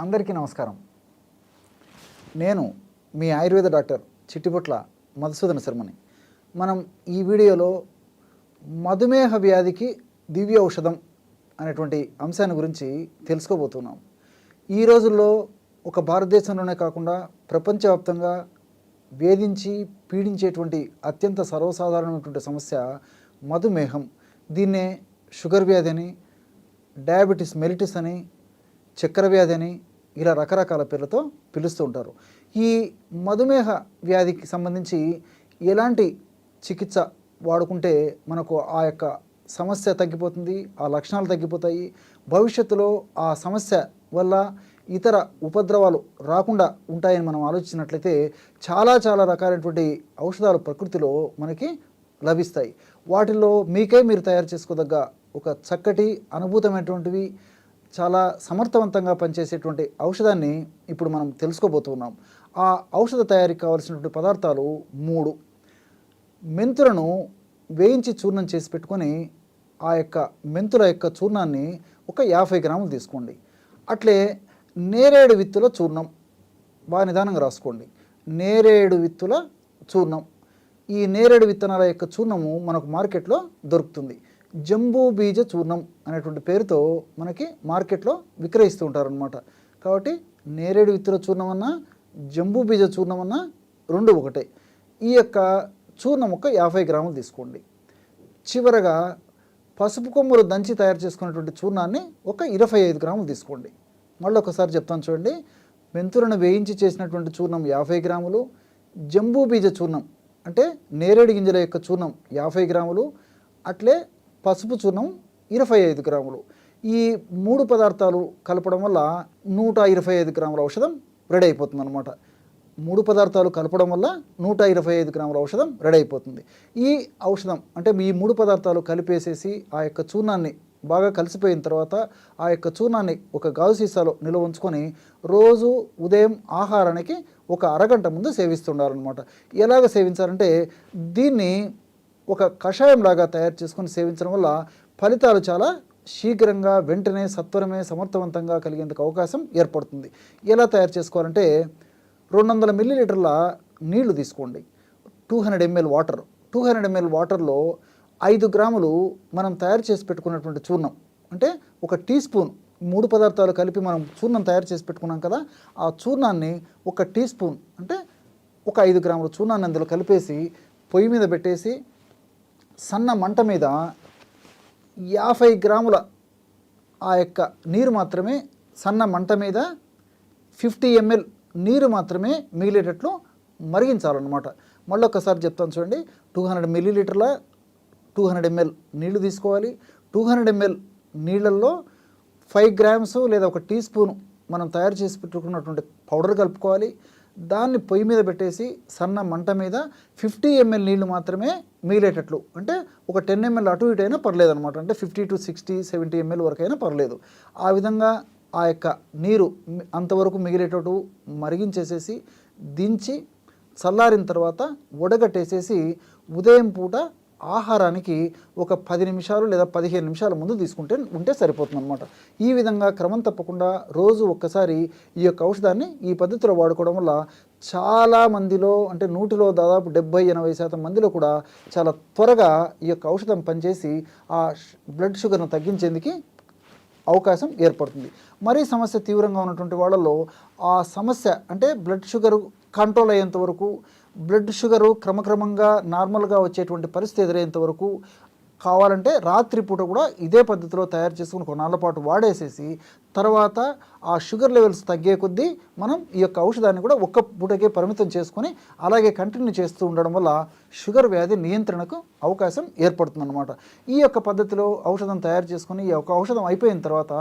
అందరికీ నమస్కారం. నేను మీ ఆయుర్వేద డాక్టర్ చిట్టిపుట్ల మధుసూదన శర్మని. మనం ఈ వీడియోలో మధుమేహ వ్యాధికి దివ్య ఔషధం అనేటువంటి అంశాన్ని గురించి తెలుసుకోబోతున్నాం. ఈ రోజుల్లో ఒక భారతదేశంలోనే కాకుండా ప్రపంచవ్యాప్తంగా వేధించి పీడించేటువంటి అత్యంత సర్వసాధారణమైనటువంటి సమస్య మధుమేహం. దీన్నే షుగర్ వ్యాధి అని డయాబెటీస్ మెలిటిస్ అని చక్కెర వ్యాధి అని ఇలా రకరకాల పేర్లతో పిలుస్తూ ఉంటారు. ఈ మధుమేహ వ్యాధికి సంబంధించి ఎలాంటి చికిత్స వాడుకుంటే మనకు ఆ యొక్క సమస్య తగ్గిపోతుంది ఆ లక్షణాలు తగ్గిపోతాయి భవిష్యత్తులో ఆ సమస్య వల్ల ఇతర ఉపద్రవాలు రాకుండా ఉంటాయని మనం ఆలోచించినట్లయితే చాలా చాలా రకాలైనటువంటి ఔషధాలు ప్రకృతిలో మనకి లభిస్తాయి. వాటిల్లో మీకే మీరు తయారు చేసుకోదగ్గ ఒక చక్కటి అనుభూతమైనటువంటివి చాలా సమర్థవంతంగా పనిచేసేటువంటి ఔషధాన్ని ఇప్పుడు మనం తెలుసుకోబోతున్నాం. ఆ ఔషధ తయారీకి కావాల్సినటువంటి పదార్థాలు మూడు. మెంతులను వేయించి చూర్ణం చేసి పెట్టుకొని ఆ యొక్క మెంతుల యొక్క చూర్ణాన్ని ఒక యాభై గ్రాములు తీసుకోండి. అట్లే నేరేడు విత్తుల చూర్ణం బాగా నిదానంగా రాసుకోండి. నేరేడు విత్తుల చూర్ణం. ఈ నేరేడు విత్తనాల యొక్క చూర్ణము మనకు మార్కెట్లో దొరుకుతుంది. జంబూ బీజ చూర్ణం. అనేటువంటి పేరుతో మనకి మార్కెట్లో విక్రయిస్తూ ఉంటారనమాట కాబట్టి నేరేడు విత్తుల చూర్ణమన్నా జంబూ బీజ చూర్ణమన్నా రెండు ఒకటే. ఈ యొక్క చూర్ణం ఒక యాభై గ్రాములు తీసుకోండి. చివరగా పసుపు కొమ్ములు దంచి తయారు చేసుకున్నటువంటి చూర్ణాన్ని ఒక ఇరవై ఐదు గ్రాములు తీసుకోండి. మళ్ళీ ఒకసారి చెప్తాను చూడండి. మెంతులను వేయించి చేసినటువంటి చూర్ణం యాభై గ్రాములు జంబూ బీజ చూర్ణం అంటే నేరేడు గింజల యొక్క చూర్ణం యాభై గ్రాములు అట్లే పసుపు చూర్ణం ఇరవై ఐదు గ్రాములు. ఈ మూడు పదార్థాలు కలపడం వల్ల నూట ఇరవై ఐదు గ్రాముల ఔషధం రెడీ అయిపోతుంది అనమాట మూడు పదార్థాలు కలపడం వల్ల నూట ఇరవై ఐదు గ్రాముల ఔషధం రెడీ అయిపోతుంది. ఈ ఔషధం అంటే ఈ మూడు పదార్థాలు కలిపేసేసి ఆ యొక్క చూర్ణాన్ని బాగా కలిసిపోయిన తర్వాత ఆ యొక్క చూర్ణాన్ని ఒక గాజు సీసాలో నిల్వ ఉంచుకొని రోజు ఉదయం ఆహారానికి ఒక అరగంట ముందు సేవిస్తుండాలన్నమాట. ఎలాగ సేవించాలంటే దీన్ని ఒక కషాయం లాగా తయారు చేసుకొని సేవించడం వల్ల ఫలితాలు చాలా శీఘ్రంగా వెంటనే సత్వరమే సమర్థవంతంగా కలిగేందుకు అవకాశం ఏర్పడుతుంది. ఎలా తయారు చేసుకోవాలంటే రెండు వందల మిల్లీలీటర్ల నీళ్ళు తీసుకోండి. Two hundred ML water. Two hundred ML వాటర్లో ఐదు గ్రాములు మనం తయారు చేసి పెట్టుకున్నటువంటి చూర్ణం. అంటే ఒక టీ స్పూన్ మూడు పదార్థాలు కలిపి మనం చూర్ణం తయారు చేసి పెట్టుకున్నాం కదా ఆ చూర్ణాన్ని ఒక టీ స్పూన్ అంటే ఒక ఐదు గ్రాముల చూర్ణాన్ని అందులో కలిపేసి పొయ్యి మీద పెట్టేసి సన్న మంట మీద యాభై గ్రాముల ఆ యొక్క నీరు మాత్రమే సన్న మంట మీద ఫిఫ్టీ ఎంఎల్ నీరు మాత్రమే మిగిలేటట్లు మరిగించాలన్నమాట. మళ్ళీ ఒకసారి చెప్తాను చూడండి. టూ హండ్రెడ్ మిల్లీలీటర్ల టూ హండ్రెడ్ ఎంఎల్ నీళ్ళు తీసుకోవాలి. టూ హండ్రెడ్ ఎంఎల్ నీళ్ళల్లో ఫైవ్ గ్రామ్స్ లేదా ఒక టీ స్పూన్ మనం తయారు చేసి పెట్టుకున్నటువంటి పౌడర్ కలుపుకోవాలి. దాన్ని పొయ్యి మీద పెట్టేసి సన్న మంట మీద ఫిఫ్టీ ఎంఎల్ నీళ్ళు మాత్రమే మిగిలేటట్లు. అంటే ఒక టెన్ ఎంఎల్ అటు ఇటు అయినా పర్లేదు అనమాట అంటే fifty to sixty seventy ML వరకు అయినా పర్లేదు. ఆ విధంగా ఆ యొక్క నీరు అంతవరకు మిగిలేటట్టు మరిగించేసేసి దించి చల్లారిన తర్వాత వడగట్టేసేసి ఉదయం పూట ఆహారానికి ఒక పది నిమిషాలు లేదా పదిహేను నిమిషాల ముందు తీసుకుంటే ఉంటే సరిపోతుంది అనమాట ఈ విధంగా క్రమం తప్పకుండా రోజు ఒక్కసారి ఈ యొక్క ఔషధాన్ని ఈ పద్ధతిలో వాడుకోవడం వల్ల చాలా మందిలో అంటే నూటిలో దాదాపు డెబ్బై ఎనభై శాతం మందిలో కూడా చాలా త్వరగా ఈ యొక్క ఔషధం పనిచేసి ఆ ష్- బ్లడ్ షుగర్ను తగ్గించేందుకు అవకాశం ఏర్పడుతుంది. మరీ సమస్య తీవ్రంగా ఉన్నటువంటి వాళ్ళలో ఆ సమస్య అంటే బ్లడ్ షుగర్ కంట్రోల్ అయ్యేంత వరకు బ్లడ్ షుగరు క్రమక్రమంగా నార్మల్గా వచ్చేటువంటి పరిస్థితి ఎదురయ్యేంత వరకు కావాలంటే రాత్రిపూట కూడా ఇదే పద్ధతిలో తయారు చేసుకుని కొన్నాళ్ళ పాటు వాడేసేసి తర్వాత ఆ షుగర్ లెవెల్స్ తగ్గే కొద్దీ మనం ఈ యొక్క ఔషధాన్ని కూడా ఒక్క పూటకే పరిమితం చేసుకొని అలాగే కంటిన్యూ చేస్తూ ఉండడం వల్ల షుగర్ వ్యాధి నియంత్రణకు అవకాశం ఏర్పడుతుందన్నమాట. ఈ యొక్క పద్ధతిలో ఔషధం తయారు చేసుకొని ఈ యొక్క ఔషధం అయిపోయిన తర్వాత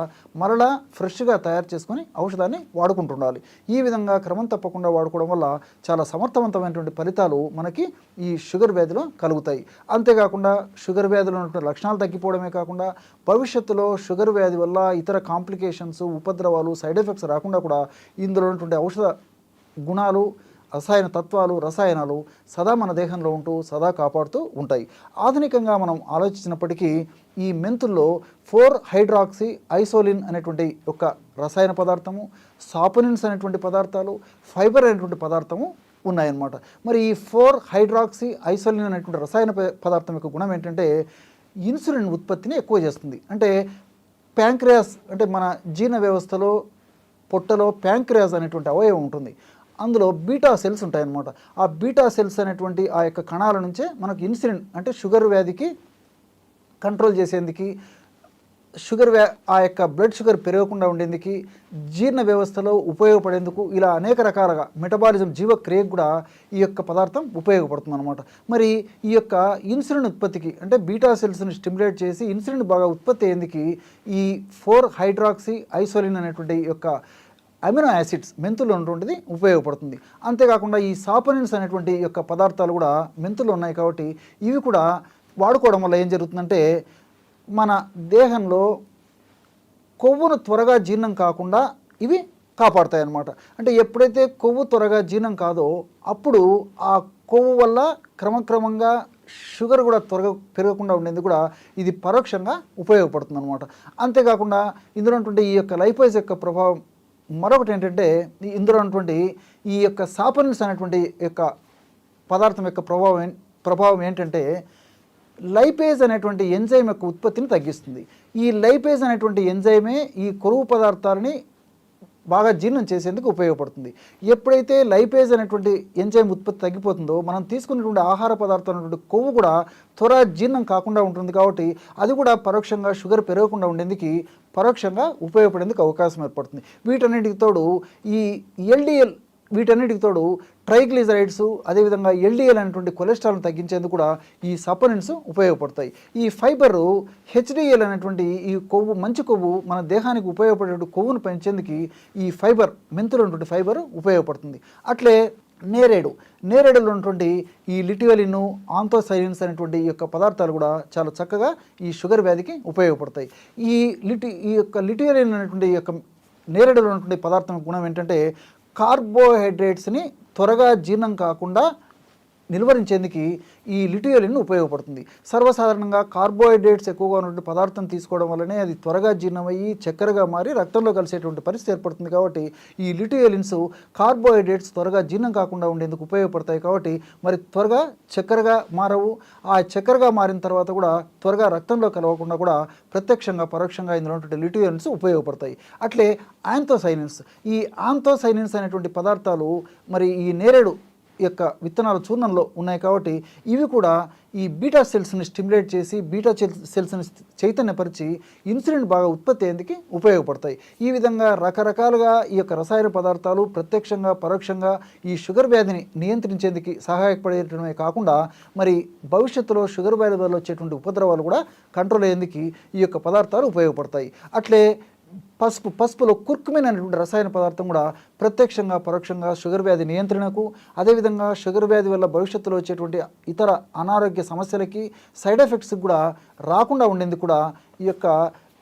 మరలా ఫ్రెష్గా తయారు చేసుకొని ఔషధాన్ని వాడుకుంటుండాలి. ఈ విధంగా క్రమం తప్పకుండా వాడుకోవడం వల్ల చాలా సమర్థవంతమైనటువంటి ఫలితాలు మనకి ఈ షుగర్ వ్యాధిలో కలుగుతాయి. అంతేకాకుండా షుగర్ వ్యాధిలో ఉన్నటువంటి లక్షణాలు తగ్గిపోవడమే కాకుండా భవిష్యత్తులో షుగర్ వ్యాధి వల్ల ఇతర కాంప్లికేషన్స్ ఉపద్రవాలు సైడ్ ఎఫెక్ట్స్ రాకుండా కూడా ఇందులో ఉన్నటువంటి ఔషధ గుణాలు రసాయన తత్వాలు రసాయనాలు సదా మన దేహంలో ఉంటూ సదా కాపాడుతూ ఉంటాయి. ఆధునికంగా మనం ఆలోచించినప్పటికీ ఈ మెంతుల్లో ఫోర్ హైడ్రాక్సీ ఐసోలిన్ అనేటువంటి ఒక రసాయన పదార్థము సాపునిన్స్ అనేటువంటి పదార్థాలు ఫైబర్ అనేటువంటి పదార్థము ఉన్నాయన్నమాట. మరి ఈ ఫోర్ హైడ్రాక్సీ ఐసోలిన్ అనేటువంటి రసాయన పదార్థం యొక్క గుణం ఏంటంటే ఇన్సులిన్ ఉత్పత్తిని ఎక్కువ చేస్తుంది. అంటే ప్యాంక్రియాస్ అంటే మన జీర్ణ వ్యవస్థలో పొట్టలో ప్యాంక్రియాస్ అనేటువంటి అవయవం ఉంటుంది. అందులో బీటా సెల్స్ ఉంటాయన్నమాట. ఆ బీటా సెల్స్ అనేటువంటి ఆ యొక్క కణాల నుంచే మనకు ఇన్సులిన్ అంటే షుగర్ వ్యాధికి కంట్రోల్ చేసేందుకు షుగర్ ఆ యొక్క బ్లడ్ షుగర్ పెరగకుండా ఉండేందుకు జీర్ణ వ్యవస్థలో ఉపయోగపడేందుకు ఇలా అనేక రకాలుగా మెటబాలిజం జీవక్రియకు కూడా ఈ యొక్క పదార్థం ఉపయోగపడుతుంది అనమాట మరి ఈ యొక్క ఇన్సులిన్ ఉత్పత్తికి అంటే బీటా సెల్స్ని స్టిమ్యులేట్ చేసి ఇన్సులిన్ బాగా ఉత్పత్తి అయ్యేందుకు ఈ ఫోర్ హైడ్రాక్సీ ఐసోలిన్ అనేటువంటి యొక్క అమినో యాసిడ్స్ మెంతుల్లో ఉన్నటువంటిది ఉపయోగపడుతుంది. అంతేకాకుండా ఈ సాపనిన్స్ అనేటువంటి యొక్క పదార్థాలు కూడా మెంతులు ఉన్నాయి కాబట్టి ఇవి కూడా వాడుకోవడం వల్ల ఏం జరుగుతుందంటే మన దేహంలో కొవ్వును త్వరగా జీర్ణం కాకుండా ఇవి కాపాడుతాయి అన్నమాట అంటే ఎప్పుడైతే కొవ్వు త్వరగా జీర్ణం కాదో అప్పుడు ఆ కొవ్వు వల్ల క్రమక్రమంగా షుగర్ కూడా త్వరగా పెరగకుండా ఉండేందుకు కూడా ఇది పరోక్షంగా ఉపయోగపడుతుంది అనమాట అంతేకాకుండా ఇందులో ఉన్నటువంటి ఈ యొక్క లైఫైజ్ యొక్క ప్రభావం మరొకటి ఏంటంటే ఇందులో ఉన్నటువంటి ఈ యొక్క సాపనిల్స్ అనేటువంటి యొక్క పదార్థం యొక్క ప్రభావం ప్రభావం ఏంటంటే లైపేజ్ అనేటువంటి ఎంజైమ్ యొక్క ఉత్పత్తిని తగ్గిస్తుంది. ఈ లైపేజ్ అనేటువంటి ఎంజైమే ఈ కొరువు పదార్థాలని బాగా జీర్ణం చేసేందుకు ఉపయోగపడుతుంది. ఎప్పుడైతే లైపేజ్ అనేటువంటి ఎంజైమ్ ఉత్పత్తి తగ్గిపోతుందో మనం తీసుకున్నటువంటి ఆహార పదార్థం అనేటువంటి కొవ్వు కూడా త్వర జీర్ణం కాకుండా ఉంటుంది కాబట్టి అది కూడా పరోక్షంగా షుగర్ పెరగకుండా ఉండేందుకు పరోక్షంగా ఉపయోగపడేందుకు అవకాశం ఏర్పడుతుంది. వీటన్నిటికి తోడు ఈ ఎల్డిఎల్ వీటన్నిటికి తోడు ట్రైగ్లిజరైడ్స్ అదేవిధంగా ఎల్డిఎల్ అనేటువంటి కొలెస్ట్రాల్ను తగ్గించేందుకు కూడా ఈ సప్లిమెంట్స్ ఉపయోగపడతాయి. ఈ ఫైబరు హెచ్డిఎల్ అనేటువంటి ఈ కొవ్వు మంచి కొవ్వు మన దేహానికి ఉపయోగపడేటువంటి కొవ్వును పెంచేందుకు ఈ ఫైబర్ మెంతులు ఉన్నటువంటి ఫైబర్ ఉపయోగపడుతుంది. అట్లే నేరేడు నేరేడులో ఉన్నటువంటి ఈ లిటివలిన్ ఆంతోసైలిన్స్ అనేటువంటి ఈ యొక్క పదార్థాలు కూడా చాలా చక్కగా ఈ షుగర్ వ్యాధికి ఉపయోగపడతాయి. ఈ లిటి ఈ యొక్క లిటివలిన్ అనేటువంటి ఈ యొక్క నేరేడులో ఉన్నటువంటి పదార్థం గుణం ఏంటంటే కార్బోహైడ్రేట్స్ని త్వరగా జీర్ణం కాకుండా నిలువరించేందుకు ఈ లిటియోలిన్ ఉపయోగపడుతుంది. సర్వసాధారణంగా కార్బోహైడ్రేట్స్ ఎక్కువగా ఉన్నటువంటి పదార్థం తీసుకోవడం వల్లనే అది త్వరగా జీర్ణమయ్యి చక్కెరగా మారి రక్తంలో కలిసేటువంటి పరిస్థితి ఏర్పడుతుంది కాబట్టి ఈ లిటియోలిన్స్ కార్బోహైడ్రేట్స్ త్వరగా జీర్ణం కాకుండా ఉండేందుకు ఉపయోగపడతాయి కాబట్టి మరి త్వరగా చక్కెరగా మారవు. ఆ చక్కెరగా మారిన తర్వాత కూడా త్వరగా రక్తంలో కలవకుండా కూడా ప్రత్యక్షంగా పరోక్షంగా ఇందులో ఉన్నటువంటి లిటియోలిన్స్ ఉపయోగపడతాయి. అట్లే ఆంతోసైనిన్స్ ఈ ఆంతోసైనిన్స్ అనేటువంటి పదార్థాలు మరి ఈ నేరేడు యొక్క విత్తనాల చూర్ణంలో ఉన్నాయి కాబట్టి ఇవి కూడా ఈ బీటా సెల్స్ని స్టిమ్యులేట్ చేసి బీటా సెల్స్ని చైతన్యపరిచి ఇన్సులిన్ బాగా ఉత్పత్తి అయ్యేందుకు ఉపయోగపడతాయి. ఈ విధంగా రకరకాలుగా ఈ యొక్క రసాయన పదార్థాలు ప్రత్యక్షంగా పరోక్షంగా ఈ షుగర్ వ్యాధిని నియంత్రించేందుకు సహాయపడేటమే కాకుండా మరి భవిష్యత్తులో షుగర్ వ్యాధి వల్ల వచ్చేటువంటి ఉపద్రవాలు కూడా కంట్రోల్ అయ్యేందుకు ఈ యొక్క పదార్థాలు ఉపయోగపడతాయి. అట్లే పసుపు పసుపులో కుర్కుమిన్ అనేటువంటి రసాయన పదార్థం కూడా ప్రత్యక్షంగా పరోక్షంగా షుగర్ వ్యాధి నియంత్రణకు అదేవిధంగా షుగర్ వ్యాధి వల్ల భవిష్యత్తులో వచ్చేటువంటి ఇతర అనారోగ్య సమస్యలకి సైడ్ ఎఫెక్ట్స్కి కూడా రాకుండా ఉండేందుకు కూడా ఈ యొక్క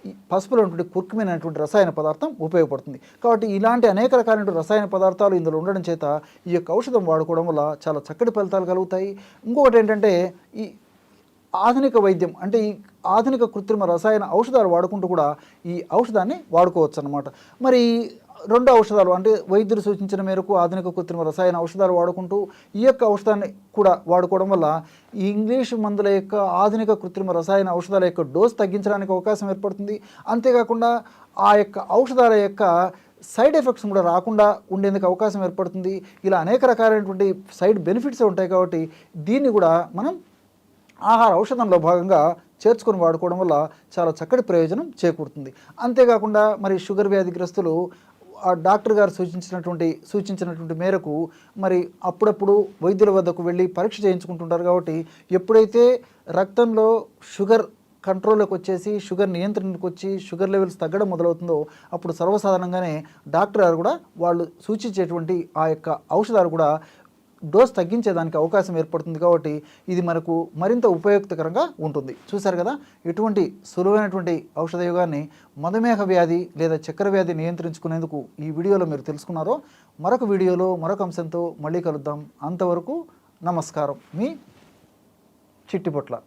ఈ పసుపులో ఉన్నటువంటి కుర్కుమిన్ అనేటువంటి రసాయన పదార్థం ఉపయోగపడుతుంది. కాబట్టి ఇలాంటి అనేక రకాలైన రసాయన పదార్థాలు ఇందులో ఉండడం చేత ఈ యొక్క ఔషధం వాడుకోవడం వల్ల చాలా చక్కటి ఫలితాలు కలుగుతాయి. ఇంకొకటి ఏంటంటే ఈ ఆధునిక వైద్యం అంటే ఈ ఆధునిక కృత్రిమ రసాయన ఔషధాలు వాడుకుంటూ కూడా ఈ ఔషధాన్ని వాడుకోవచ్చు అనమాట మరి రెండు ఔషధాలు అంటే వైద్యులు సూచించిన మేరకు ఆధునిక కృత్రిమ రసాయన ఔషధాలు వాడుకుంటూ ఈ యొక్క ఔషధాన్ని కూడా వాడుకోవడం వల్ల ఈ ఇంగ్లీష్ మందుల యొక్క ఆధునిక కృత్రిమ రసాయన ఔషధాల యొక్క డోస్ తగ్గించడానికి అవకాశం ఏర్పడుతుంది. అంతేకాకుండా ఆ యొక్క ఔషధాల యొక్క సైడ్ ఎఫెక్ట్స్ కూడా రాకుండా ఉండేందుకు అవకాశం ఏర్పడుతుంది. ఇలా అనేక రకాలైనటువంటి సైడ్ బెనిఫిట్స్ ఉంటాయి కాబట్టి దీన్ని కూడా మనం ఆహార ఔషధంలో భాగంగా చేర్చుకొని వాడుకోవడం వల్ల చాలా చక్కటి ప్రయోజనం చేకూరుతుంది. అంతేకాకుండా మరి షుగర్ వ్యాధిగ్రస్తులు ఆ డాక్టర్ గారు సూచించినటువంటి సూచించినటువంటి మేరకు మరి అప్పుడప్పుడు వైద్యుల వద్దకు వెళ్ళి పరీక్ష చేయించుకుంటుంటారు కాబట్టి ఎప్పుడైతే రక్తంలో షుగర్ కంట్రోల్లోకి వచ్చేసి షుగర్ నియంత్రణకు వచ్చి షుగర్ లెవెల్స్ తగ్గడం మొదలవుతుందో అప్పుడు సర్వసాధారణంగానే డాక్టర్ గారు కూడా వాళ్ళు సూచించేటువంటి ఆ యొక్క ఔషధాలు కూడా డోస్ తగ్గించేదానికి అవకాశం ఏర్పడుతుంది కాబట్టి ఇది మనకు మరింత ఉపయుక్తకరంగా ఉంటుంది. చూశారు కదా? ఎటువంటి సులువైనటువంటి ఔషధ యుగాన్ని మధుమేహ వ్యాధి లేదా చక్కెర వ్యాధి నియంత్రించుకునేందుకు ఈ వీడియోలో మీరు తెలుసుకున్నారో మరొక వీడియోలో మరొక అంశంతో మళ్ళీ కలుద్దాం. అంతవరకు నమస్కారం. మీ చిట్టిపొట్ల.